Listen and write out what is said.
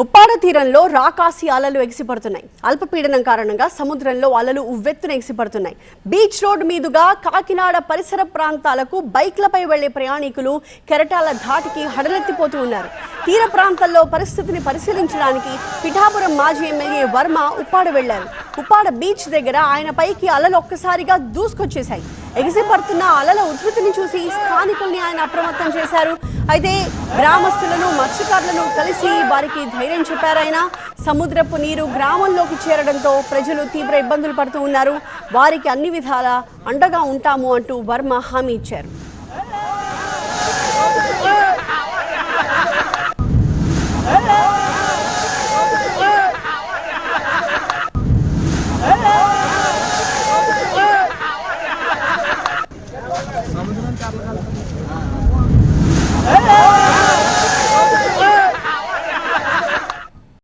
ఉప్పాడ తీరంలో రాకాసి అలలు ఎగిసిపడుతున్నాయి. అల్పపీడనం కారణంగా సముద్రంలో అలలు ఉవ్వెత్తున ఎగిసిపడుతున్నాయి. బీచ్ రోడ్ మీదుగా కాకినాడ పరిసర ప్రాంతాలకు బైక్లపై వెళ్ళే ప్రయాణికులు కెరటాల ధాటికి హడలెత్తిపోతూ ఉన్నారు. తీర ప్రాంతాల్లో పరిస్థితిని పరిశీలించడానికి పిఠాపురం మాజీ ఎమ్మెల్యే వర్మ ఉప్పాడ వెళ్ళారు. ఉప్పాడ బీచ్ దగ్గర ఆయనపైకి అలలు ఒక్కసారిగా దూసుకొచ్చేశాయి. ఎగిసిపడుతున్న అలల ఉధృతిని చూసి స్థానికుల్ని ఆయన అప్రమత్తం చేశారు. అయితే గ్రామస్తులను మత్స్యకారులను కలిసి వారికి ధైర్యం చెప్పారు ఆయన. సముద్రపు నీరు గ్రామంలోకి చేరడంతో ప్రజలు తీవ్ర ఇబ్బందులు పడుతూ ఉన్నారు. వారికి అన్ని విధాల అండగా ఉంటాము అంటూ వర్మ హామీ ఇచ్చారు. 我们这边加不上了啊